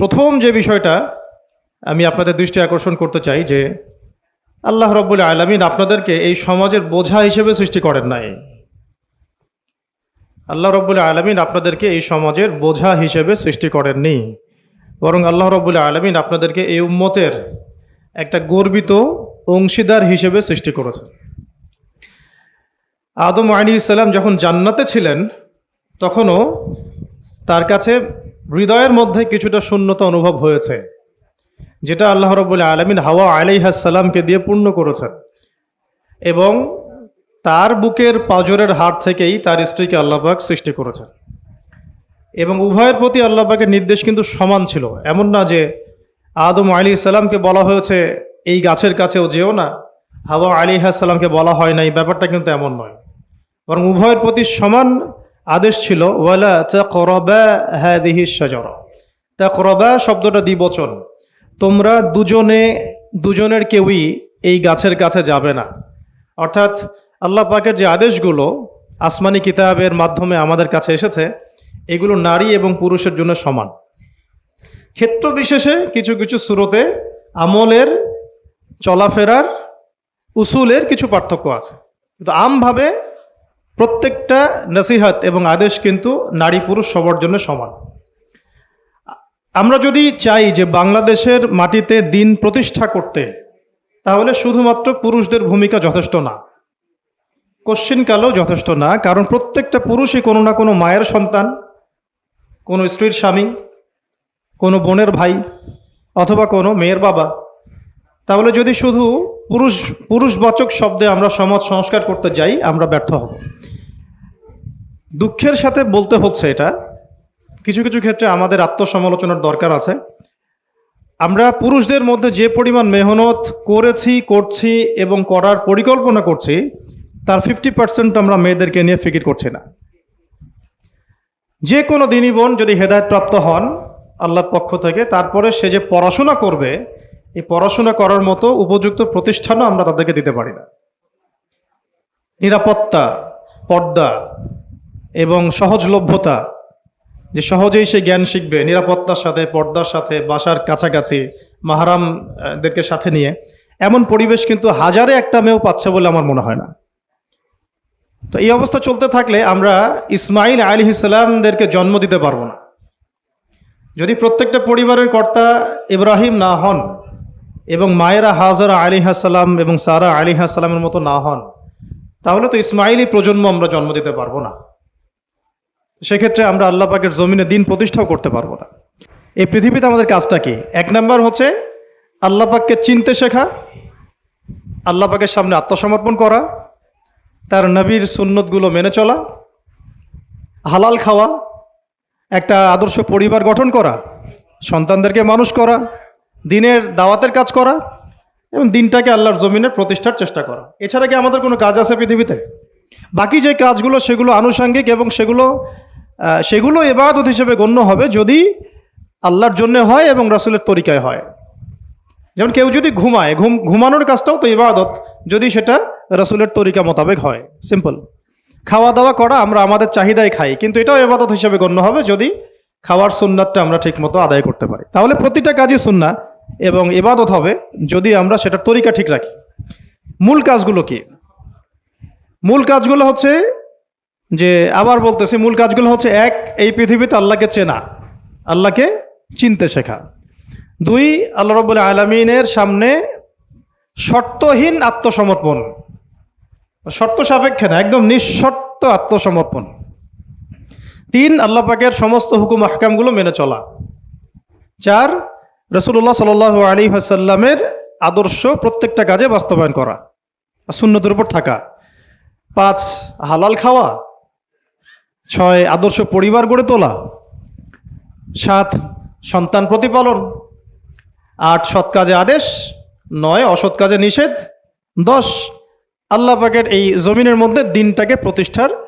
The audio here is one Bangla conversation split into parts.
প্রথম যে বিষয়টা আমি আপনাদের দৃষ্টি আকর্ষণ করতে চাই যে আল্লাহ রব্বুল আলমিন আপনাদেরকে এই সমাজের বোঝা হিসেবে সৃষ্টি করেন নাই। আল্লাহ রব্বুল আলমিন আপনাদেরকে এই সমাজের বোঝা হিসেবে সৃষ্টি করেননি। বরং আল্লাহ রব্বুল আলমিন আপনাদেরকে এই উম্মতের একটা গর্বিত অংশীদার হিসেবে সৃষ্টি করেছেন। আদম আলী ইসলাম যখন জান্নাতে ছিলেন, তখনও তার কাছে হৃদয়ের মধ্যে কিছুটা শূন্যতা অনুভব হয়েছে, যেটা আল্লাহ রব্বুল আলমিন হাওয়া আলাইহাসাল্লামকে দিয়ে পূর্ণ করেছেন এবং তার বুকের পাজরের হাট থেকেই তার স্ত্রীকে আল্লাহবাক সৃষ্টি করেছেন। এবং উভয়ের প্রতি আল্লাহবাকের নির্দেশ কিন্তু সমান ছিল। এমন না যে আদম আলী ইসলামকে বলা হয়েছে, এই গাছের কাছেও যেও না। হাওয়া আলী সাল্লামকে বলা হয় নাই, ব্যাপারটা কিন্তু এমন নয়। বরং উভয়ের প্রতি সমান আদেশ ছিল, ওয়ালা তা করবা হ্যাঁ দিহি সাজরা তা করবা শব্দটা দ্বিবচন। তোমরা দুজনে, দুজনের কেউই এই গাছের কাছে যাবে না। অর্থাৎ আল্লাহ পাকের যে আদেশগুলো আসমানি কিতাবের মাধ্যমে আমাদের কাছে এসেছে, এগুলো নারী এবং পুরুষের জন্য সমান। ক্ষেত্র বিশেষে কিছু কিছু সুরতে আমলের, চলাফেরার, উসুলের কিছু পার্থক্য আছে। কিন্তু আমভাবে প্রত্যেকটা নসিহাত এবং আদেশ কিন্তু নারী পুরুষ সবার জন্য সমান। আমরা যদি চাই যে বাংলাদেশের মাটিতে দিন প্রতিষ্ঠা করতে, তাহলে শুধুমাত্র পুরুষদের ভূমিকা যথেষ্ট না। কোশ্চিনকালেও যথেষ্ট না, কারণ প্রত্যেকটা পুরুষই কোনো না কোনো মায়ের সন্তান, কোনো স্ত্রীর স্বামী, কোনো বোনের ভাই অথবা কোনো মেয়ের বাবা। তাহলে যদি শুধু পুরুষ পুরুষবাচক শব্দে আমরা সমাজ সংস্কার করতে যাই, আমরা ব্যর্থ হব। দুঃখের সাথে বলতে হচ্ছে এটা। কিছু কিছু ক্ষেত্রে আমাদের আত্মসমালোচনার দরকার আছে। আমরা পুরুষদের মধ্যে যে পরিমাণ মেহনত করেছি, করছি এবং করার পরিকল্পনা করছি, তার ফিফটি পার্সেন্ট আমরা মেয়েদেরকে নিয়ে ফিকির করছি না। যে কোনো দিনই বোন যদি হেদায়তপ্রাপ্ত হন আল্লাহর পক্ষ থেকে, তারপরে সে যে পড়াশোনা করবে এই পড়াশোনা করার মতো উপযুক্ত প্রতিষ্ঠানও আমরা তাদেরকে দিতে পারি না। নিরাপত্তা, পর্দা এবং সহজলভ্যতা, যে সহজেই সে জ্ঞান শিখবে, নিরাপত্তার সাথে, পর্দার সাথে, বাসার কাছাকাছি, মাহারামদেরকে সাথে নিয়ে, এমন পরিবেশ কিন্তু হাজারে একটা মেয়েও পাচ্ছে বলে আমার মনে হয় না। তো এই অবস্থা চলতে থাকলে আমরা ইসমাইল আলী ইসলামদেরকে জন্ম দিতে পারব না। যদি প্রত্যেকটা পরিবারের কর্তা ইব্রাহিম না হন এবং মায়েরা হাজারা আলী হাসালাম এবং সারা আলী হাসালামের মতো না হন, তাহলে তো ইসমাইলি প্রজন্ম আমরা জন্ম দিতে পারব না। সেক্ষেত্রে আমরা আল্লাহ পাকের জমিনে দিন প্রতিষ্ঠাও করতে পারব না। এই পৃথিবীতে আমাদের কাজটা কি? এক নাম্বার হচ্ছে আল্লাহ পাককে চিনতে শেখা, আল্লাহ পাকের সামনে আত্মসমর্পণ করা, তার নবীর সুন্নতগুলো মেনে চলা, হালাল খাওয়া, একটা আদর্শ পরিবার গঠন করা, সন্তানদেরকে মানুষ করা দিনের দাওয়াতের কাজ করা এবং দিনটাকে আল্লাহর জমিনের প্রতিষ্ঠার চেষ্টা করা। এছাড়া কি আমাদের কোনো কাজ আছে পৃথিবীতে? বাকি যে কাজগুলো, সেগুলো আনুষঙ্গিক এবং সেগুলো সেগুলো এবাদত হিসেবে গণ্য হবে যদি আল্লাহর জন্য হয় এবং রাসুলের তরিকায় হয়। যেমন কেউ যদি ঘুমায়, ঘুম, ঘুমানোর কাজটাও তো ইবাদত, যদি সেটা রসুলের তরিকা মোতাবেক হয়। সিম্পল। খাওয়া দাওয়া করা আমরা আমাদের চাহিদায় খাই, কিন্তু এটাও এবাদত হিসেবে গণ্য হবে যদি খাওয়ার সুন্নাতটা আমরা ঠিকমতো আদায় করতে পারি। তাহলে প্রতিটা কাজই সুন্না এবং এবাদত হবে যদি আমরা সেটার তরিকা ঠিক রাখি। মূল কাজগুলো কি? মূল কাজগুলো হচ্ছে যে, আবার বলতেছি, মূল কাজগুলো হচ্ছে এক, এই পৃথিবীতে আল্লাহকে চেনা, আল্লাহকে চিনতে শেখা। দুই, আল্লাহ রব্বুল আলমিনের সামনে শর্তহীন আত্মসমর্পণ। শর্ত সাপেক্ষে না, একদম নিঃশর্ত আত্মসমর্পণ। তিন আল্লাহ পাকের সমস্ত হুকুম আহকামগুলো মেনে চলা। চার রসুল্লাহ সাল আলী হাসাল্লামের আদর্শ প্রত্যেকটা কাজে বাস্তবায়ন করা শূন্যতের উপর থাকা। পাঁচ, হালাল খাওয়া। ছয়, আদর্শ পরিবার গড়ে তোলা। সাত, সন্তান প্রতিপালন। আট, সৎ কাজে আদেশ। নয়, অসৎ কাজে নিষেধ। দশ, আল্লাহ পাকের এই জমিনের মধ্যে দিনটাকে প্রতিষ্ঠার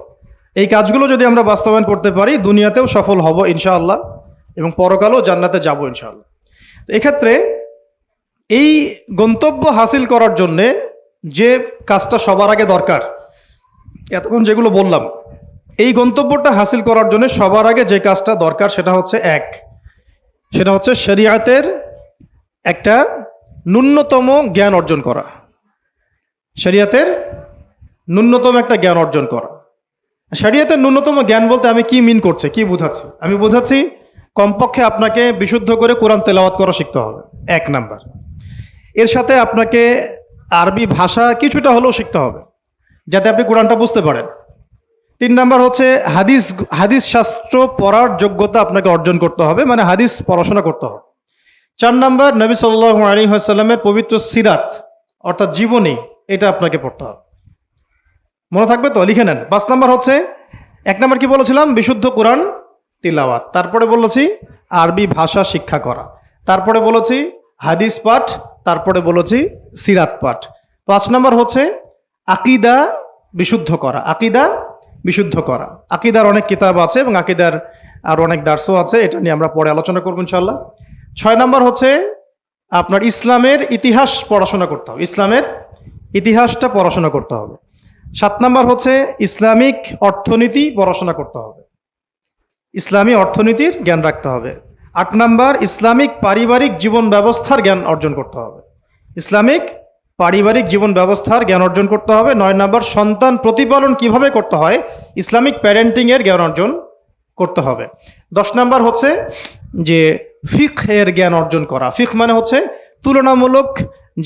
এই কাজগুলো যদি আমরা বাস্তবায়ন করতে পারি, দুনিয়াতেও সফল হব ইনশাআল্লাহ এবং পরকালেও জান্নাতে যাব ইনশাআল্লাহ। তো এক্ষেত্রে এই গন্তব্য হাসিল করার জন্যে যে কাজটা সবার আগে দরকার, এতক্ষণ যেগুলো বললাম, এই গন্তব্যটা হাসিল করার জন্য সবার আগে যে কাজটা দরকার সেটা হচ্ছে এক, সেটা হচ্ছে শরিয়াতের একটা ন্যূনতম জ্ঞান অর্জন করা। শরিয়াতের ন্যূনতম একটা জ্ঞান অর্জন করা। শরিয়াতের ন্যূনতম জ্ঞান বলতে আমি কি মিন করছে, কি বুঝাচ্ছি? আমি বোঝাচ্ছি কমপক্ষে আপনাকে বিশুদ্ধ করে কোরআন তেলাওয়াত করা শিখতে হবে। এক নাম্বার। এর সাথে আপনাকে আরবি ভাষা কিছুটা হলেও শিখতে হবে, যাতে আপনি কোরআনটা বুঝতে পারেন। তিন নাম্বার হচ্ছে হাদিস হাদিস শাস্ত্র পড়ার যোগ্যতা আপনাকে অর্জন করতে হবে মানে হাদিস পড়াশোনা করতে হবে। চার নাম্বার, নবী সাল্লাহ আলী সাল্লামের পবিত্র সিরাত, অর্থাৎ জীবনী, এটা আপনাকে পড়তে হবে। মনে থাকবে তো? লিখে নেন। পাঁচ নাম্বার হচ্ছে, এক নাম্বার কি বলেছিলাম? বিশুদ্ধ কোরআন, তিলাওয়াত। তারপরে বলেছি, আরবি ভাষা শিক্ষা করা। তারপরে বলেছি, হাদিস পাঠ। তারপরে বলেছি, সিরাত পাঠ। পাঁচ নাম্বার হচ্ছে, আকিদা বিশুদ্ধ করা। আকিদা বিশুদ্ধ করা। আকিদার অনেক কিতাব আছে এবং আকিদার আর অনেক দার্সও আছে, এটা নিয়ে আমরা পরে আলোচনা করব ইনশাল্লাহ ছয় নাম্বার হচ্ছে, আপনার ইসলামের ইতিহাস পড়াশোনা করতে হবে। ইসলামের ইতিহাসটা পড়াশোনা করতে হবে। সাত নাম্বার হচ্ছে ইসলামিক অর্থনীতি পড়াশোনা করতে হবে। ইসলামী অর্থনীতির জ্ঞান রাখতে হবে। আট নাম্বার, ইসলামিক পারিবারিক জীবন ব্যবস্থার জ্ঞান অর্জন করতে হবে। ইসলামিক পারিবারিক জীবন ব্যবস্থার জ্ঞান অর্জন করতে হবে। নয় নাম্বার, সন্তান প্রতিপালন কীভাবে করতে হয়, ইসলামিক প্যারেন্টিংয়ের জ্ঞান অর্জন করতে হবে। দশ নাম্বার হচ্ছে যে ফিক এর জ্ঞান অর্জন করা। ফিক মানে হচ্ছে তুলনামূলক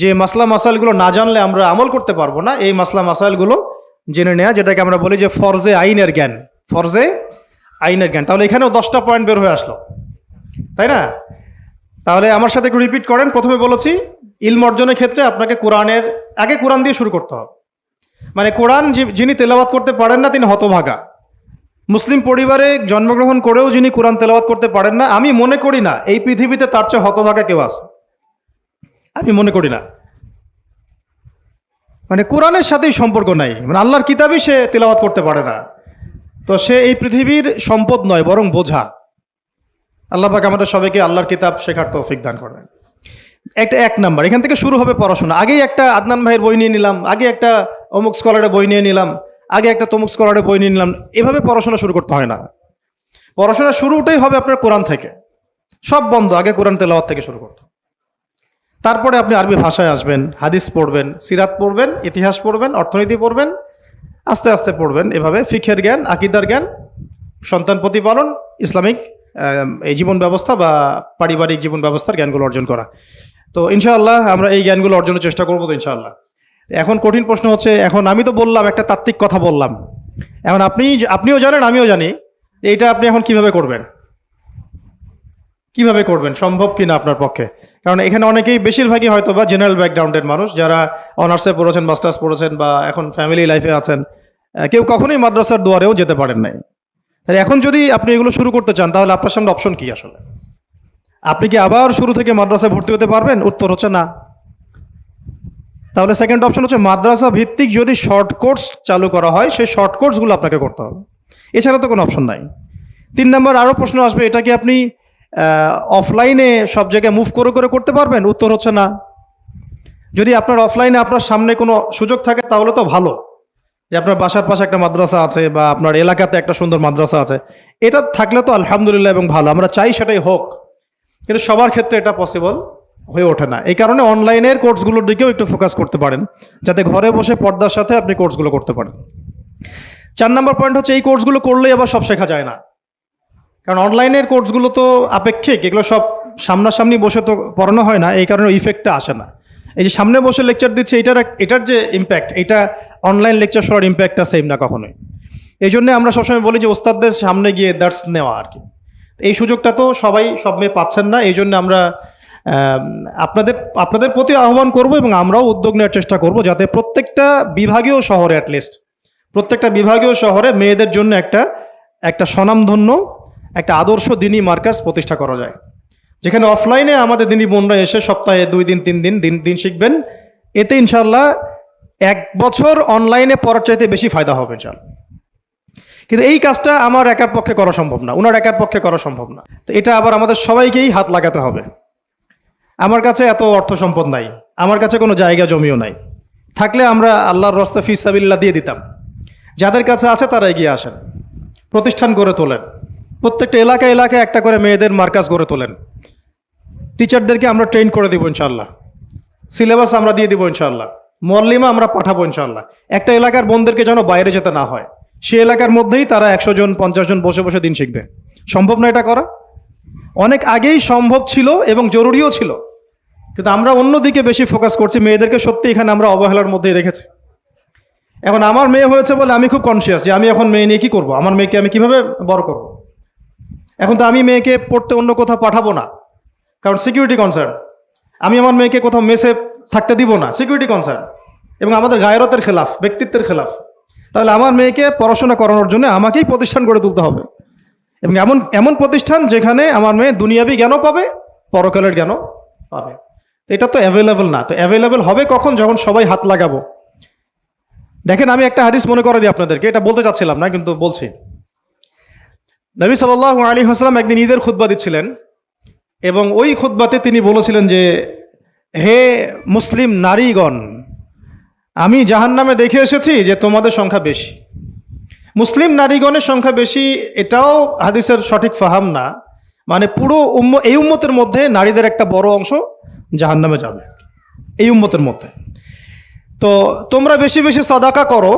যে মাসলা মাসাইলগুলো না জানলে আমরা আমল করতে পারব না, এই মাসলা মাসাইলগুলো জেনে নেয়া, যেটাকে আমরা বলি যে ফরজে আইনের জ্ঞান। ফরজে আইনের জ্ঞান। তাহলে এখানেও দশটা পয়েন্ট বের হয়ে আসলো। তাই না? তাহলে আমার সাথে একটু রিপিট করেন। প্রথমে বলেছি, ইলম অর্জনের ক্ষেত্রে আপনাকে কোরআনের, আগে কোরআন দিয়ে শুরু করতে হবে। মানে কোরআন যিনি তেলাওয়াত করতে পারেন না, তিনি হতভাগা। মুসলিম পরিবারে জন্মগ্রহণ করেও যিনি কোরআন তেলাওয়াত করতে পারেন না, আমি মনে করি না, এই পৃথিবীতে তার চেয়ে হতভাগা কেউ আছে। আমি মনে করি না। মানে কোরআনের সাথেই সম্পর্ক নাই। মানে আল্লাহর কিতাবই সে তেলাওয়াত করতে পারে না। তো সে এই পৃথিবীর সম্পদ নয়, বরং বোঝা। আল্লাহ পাক আমাদের সবাইকে আল্লাহর কিতাব শেখার তৌফিক দান করবেন একটা এক নাম্বার, এখান থেকে শুরু হবে পড়াশোনা। আগেই একটা আদনান ভাইয়ের বই নিয়ে নিলাম, আগে একটা অমুক স্কলারের বই নিয়ে নিলাম, আগে একটা তমুক স্কলারের বই নিয়ে নিলাম। এভাবে পড়াশোনা শুরু করতে হয় না। পড়াশোনা শুরুটাই হবে আপনার কোরআন থেকে। সব বন্ধ, আগে কোরআন তেলাওয়াত থেকে শুরু করতে। তারপরে আপনি আরবি ভাষায় আসবেন, হাদিস পড়বেন, সিরাত পড়বেন, ইতিহাস পড়বেন, অর্থনীতি পড়বেন, আস্তে আস্তে পড়বেন। এভাবে ফিখের জ্ঞান, আকিদার জ্ঞান, সন্তান প্রতিপালন, ইসলামিক এই জীবন ব্যবস্থা বা পারিবারিক জীবন ব্যবস্থার জ্ঞানগুলো অর্জন করা। তো ইনশাআল্লাহ আমরা এই জ্ঞানগুলো অর্জনের চেষ্টা করব তো ইনশাআল্লাহ। এখন কঠিন প্রশ্ন হচ্ছে, এখন আমি তো বললাম, একটা তাত্ত্বিক কথা বললাম। এখন আপনি আপনিও জানেন, আমিও জানি, এইটা আপনি এখন কীভাবে করবেন? কীভাবে করবেন? সম্ভব কিনা আপনার পক্ষে? কারণ এখানে অনেকেই বেশিরভাগই হয়তো বা জেনারেল ব্যাকগ্রাউন্ডের মানুষ যারা অনার্সে পড়েছেন মাস্টার্স পড়েছেন বা এখন ফ্যামিলি লাইফে আছেন। কেউ কখনোই মাদ্রাসার দুয়ারেও যেতে পারেন নাই। তাহলে এখন যদি আপনি এগুলো শুরু করতে চান, তাহলে আপনার সামনে অপশন কী আসলে? আপনি কি আবার শুরু থেকে মাদ্রাসায় ভর্তি হতে পারবেন? উত্তর হচ্ছে না। তাহলে সেকেন্ড অপশন হচ্ছে মাদ্রাসা ভিত্তিক যদি শর্ট কোর্স চালু করা হয়, সেই শর্ট কোর্সগুলো আপনাকে করতে হবে। এছাড়া তো কোনো অপশন নাই। তিন নম্বর আরও প্রশ্ন আসবে, এটা কি আপনি অফলাইনে সব জায়গায় মুভ করে করে করতে পারবেন? উত্তর হচ্ছে না। যদি আপনার অফলাইনে আপনার সামনে কোনো সুযোগ থাকে, তাহলে তো ভালো। যে আপনার বাসার পাশে একটা মাদ্রাসা আছে বা আপনার এলাকাতে একটা সুন্দর মাদ্রাসা আছে। এটা থাকলে তো আলহামদুলিল্লাহ এবং ভালো। আমরা চাই সেটাই হোক। কিন্তু সবার ক্ষেত্রে এটা পসিবল হয়ে ওঠে না। এই কারণে অনলাইনের কোর্সগুলোর দিকেও একটু ফোকাস করতে পারেন। যাতে ঘরে বসে পর্দার সাথে আপনি কোর্সগুলো করতে পারেন। চার নম্বর পয়েন্ট হচ্ছে, এই কোর্সগুলো করলেই আবার সব শেখা যায় না। কারণ অনলাইনের কোর্সগুলো তো আপেক্ষিক, এগুলো সব সামনাসামনি বসে তো পড়ানো হয় না, এই কারণে ইফেক্টটা আসে না। এই যে সামনে বসে লেকচার দিচ্ছে, এটার এটার যে ইম্প্যাক্ট এটা অনলাইন লেকচার শোনার ইম্প্যাক্টটা সেম না কখনোই। এই জন্যে আমরা সবসময় বলি যে ওস্তাদদের সামনে গিয়ে দার্স নেওয়া আর কি। এই সুযোগটা তো সবাই সব মেয়ে পাচ্ছেন না, এই জন্য আমরা আপনাদের আপনাদের প্রতি আহ্বান করব এবং আমরাও উদ্যোগ নেওয়ার চেষ্টা করব যাতে প্রত্যেকটা বিভাগীয় শহরে অ্যাটলিস্ট প্রত্যেকটা বিভাগীয় শহরে মেয়েদের জন্য একটা একটা স্বনামধন্য একটা আদর্শ দিনী মার্কাস প্রতিষ্ঠা করা যায়। যেখানে অফলাইনে আমাদের দিনী বোনরা এসে সপ্তাহে দুই দিন, তিন দিন দিন দিন শিখবেন। এতে ইনশাল্লাহ এক বছর অনলাইনে পড়ার চাইতে বেশি ফায়দা হবে ইনশাল্লাহ কিন্তু এই কাজটা আমার একার পক্ষে করা সম্ভব না ওনার একার পক্ষে করা সম্ভব না। তো এটা আবার আমাদের সবাইকেই হাত লাগাতে হবে। আমার কাছে এত অর্থ সম্পদ নাই, আমার কাছে কোনো জায়গা জমিও নাই। থাকলে আমরা আল্লাহর রস্তা ফিসাবিল্লা দিয়ে দিতাম। যাদের কাছে আছে তারা এগিয়ে আসেন, প্রতিষ্ঠান গড়ে তোলেন। প্রত্যেকটা এলাকা এলাকায় একটা করে মেয়েদের মার্কাজ গড়ে তোলেন। টিচারদেরকে আমরা ট্রেন করে দিব ইনশাল্লাহ সিলেবাস আমরা দিয়ে দিব ইনশাল্লাহ মল্লিমা আমরা পাঠাবো ইনশাল্লাহ একটা এলাকার বোনদেরকে যেন বাইরে যেতে না হয়। সে এলাকার মধ্যেই তারা একশো জন, পঞ্চাশ জন বসে বসে দিন শিখবে। সম্ভব না এটা করা? অনেক আগেই সম্ভব ছিল এবং জরুরিও ছিল। কিন্তু আমরা অন্যদিকে বেশি ফোকাস করছি, মেয়েদেরকে সত্যি এখানে আমরা অবহেলার মধ্যেই রেখেছি। এখন আমার মেয়ে হয়েছে বলে আমি খুব কনসিয়াস যে আমি এখন মেয়ে নিয়ে কী করব? আমার মেয়েকে আমি কীভাবে বড় করব? এখন তো আমি মেয়েকে পড়তে অন্য কোথাও পাঠাবো না, কারণ সিকিউরিটি কনসার্ন আমি আমার মেয়েকে কোথাও মেসে থাকতে দিব না সিকিউরিটি কনসার্ন এবং আমাদের গায়রতের খেলাফ, ব্যক্তিত্বের খেলাফ। তাহলে আমার মেয়েকে পড়াশোনা করানোর জন্য আমাকেই প্রতিষ্ঠান গড়ে তুলতে হবে। এবং এমন এমন প্রতিষ্ঠান যেখানে আমার মেয়ে দুনিয়াবি জ্ঞানও পাবে, পরকালের জ্ঞানও পাবে। এটা তো অ্যাভেলেবল না। তো অ্যাভেলেবল হবে কখন? যখন সবাই হাত লাগাবো। দেখেন, আমি একটা হাদিস মনে করে দিই আপনাদেরকে, এটা বলতে চাচ্ছিলাম না, কিন্তু বলছি। নবী সাল্লাহ আলী হাসলাম একদিন ঈদের খুতবা দিচ্ছিলেন এবং ওই খুতবাতে তিনি বলেছিলেন যে, হে মুসলিম নারীগণ, আমি জাহান নামে দেখে এসেছি যে তোমাদের সংখ্যা বেশি। মুসলিম নারীগণের সংখ্যা বেশি, এটাও হাদিসের সঠিক ফাহাম না। মানে পুরো উম্ম, এই উম্মতের মধ্যে নারীদের একটা বড় অংশ জাহান নামে যাবে। এই উম্মতের মধ্যে। তো তোমরা বেশি বেশি সদাকা করো,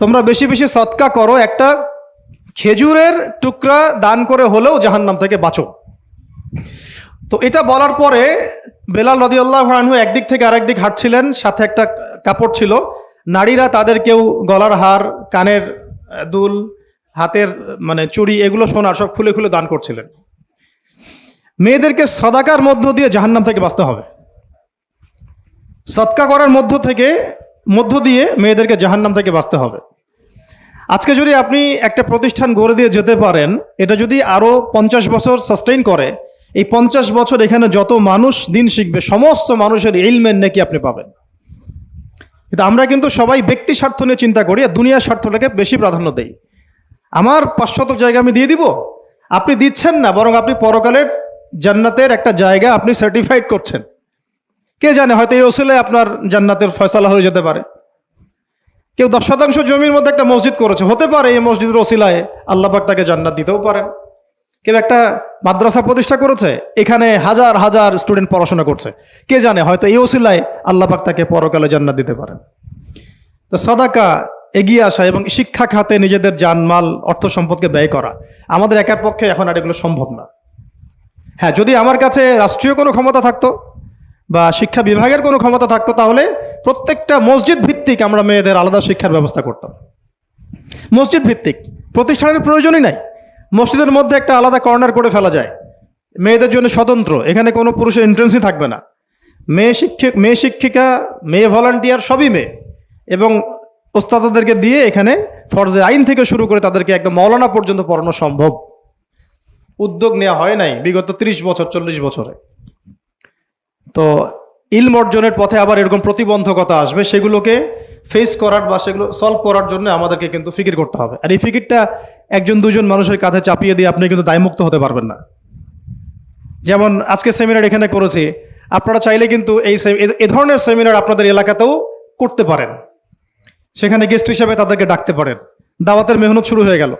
তোমরা বেশি বেশি সৎকা করো একটা খেজুরের টুকরা দান করে হলেও জাহান্নাম থেকে বাঁচো। তো এটা বলার পরে বেলাল রদিউল্লাহ আনহু একদিক থেকে আরেক দিক হাঁটছিলেন, সাথে একটা কাপড় ছিল। নারীরা তাদের কেউ গলার হার, কানের দুল, হাতের মানে চুড়ি এগুলো সোনার সব খুলে খুলে দান করছিলেন। মেয়েদেরকে সদাকার মধ্য দিয়ে জাহান্নাম থেকে বাঁচতে হবে। সৎকা করার মধ্য থেকে, মধ্য দিয়ে মেয়েদেরকে জাহান্নাম থেকে বাঁচতে হবে। আজকে যদি আপনি একটা প্রতিষ্ঠান গড়ে দিয়ে যেতে পারেন, এটা যদি আরও পঞ্চাশ বছর সাস্টেইন করে, এই পঞ্চাশ বছর এখানে যত মানুষ দিন শিখবে, সমস্ত মানুষের ইলমেন নাকি আপনি পাবেন। কিন্তু আমরা কিন্তু সবাই ব্যক্তি স্বার্থ নিয়ে চিন্তা করি আর দুনিয়ার স্বার্থটাকে বেশি প্রাধান্য দেই। আমার পাঁচশতক জায়গা আমি দিয়ে দিব। আপনি দিচ্ছেন না, বরং আপনি পরকালের জান্নাতের একটা জায়গা আপনি সার্টিফাইড করছেন। কে জানে, হয়তো এই ওসিলে আপনার জান্নাতের ফয়সালা হয়ে যেতে পারে। কেউ দশ শতাংশ জমির মধ্যে একটা মসজিদ করেছে, হতে পারে এই মসজিদের ওসিলায় আল্লাপাক তাকে জান্নাত দিতেও পারেন। কেউ একটা মাদ্রাসা প্রতিষ্ঠা করেছে, এখানে হাজার হাজার স্টুডেন্ট পড়াশোনা করছে। কে জানে, হয়তো এই ওসিলায় আল্লাপাক তাকে পরকালে জান্নাত দিতে পারেন। তো সদাকা এগিয়ে আসা এবং শিক্ষা খাতে নিজেদের জানমাল, অর্থ সম্পদকে ব্যয় করা, আমাদের একার পক্ষে এখন আর এগুলো সম্ভব না। হ্যাঁ যদি আমার কাছে রাষ্ট্রীয় কোনো ক্ষমতা থাকতো বা শিক্ষা বিভাগের কোনো ক্ষমতা থাকতো, তাহলে প্রত্যেকটা মসজিদ ভিত্তিক আমরা মেয়েদের আলাদা শিক্ষার ব্যবস্থা করতাম। মসজিদ ভিত্তিক, প্রতিষ্ঠানের প্রয়োজনই নাই। মসজিদের মধ্যে একটা আলাদা কর্নার করে ফেলা যায়। মেয়েদের জন্য স্বতন্ত্র, এখানে কোনো পুরুষের এন্ট্রেন্সই থাকবে না। মেয়ে শিক্ষক, মেয়ে শিক্ষিকা, মেয়ে ভলান্টিয়ার সবই মেয়ে। এবং ওস্তাদাদেরকে দিয়ে এখানে ফরজে আইন থেকে শুরু করে তাদেরকে একদম মৌলানা পর্যন্ত পড়ানো সম্ভব। উদ্যোগ নেওয়া হয় নাই বিগত ত্রিশ বছর, চল্লিশ বছরে। তো ইলম অর্জনের পথে আবার এরকম প্রতিবন্ধকতা আসবে, সেগুলোকে ফেস করার বা সেগুলো সলভ করার জন্য আমাদেরকে কিন্তু ফিকির করতে হবে। আর এই ফিকিরটা একজন, দুজন মানুষের কাঁধে চাপিয়ে দিয়ে আপনি কিন্তু দায়মুক্ত হতে পারবেন না। যেমন আজকে সেমিনার এখানে করেছি, আপনারা চাইলে কিন্তু এই এ- ধরনের সেমিনার আপনাদের এলাকাতেও করতে পারেন। সেখানে গেস্ট হিসেবে তাদেরকে ডাকতে পারেন। দাওয়াতের মেহনত শুরু হয়ে গেল।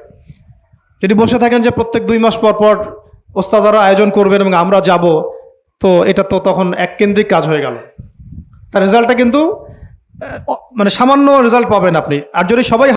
যদি বসে থাকেন যে প্রত্যেক দুই মাস পর পর ওস্তাদারা আয়োজন করবেন এবং আমরা যাব, তো এটা তো তখন এক কেন্দ্রিক কাজ হয়ে গেল। তার রেজাল্টটা কিন্তু মানে সামান্য রেজাল্ট পাবেন আপনি। আর যদি সবাই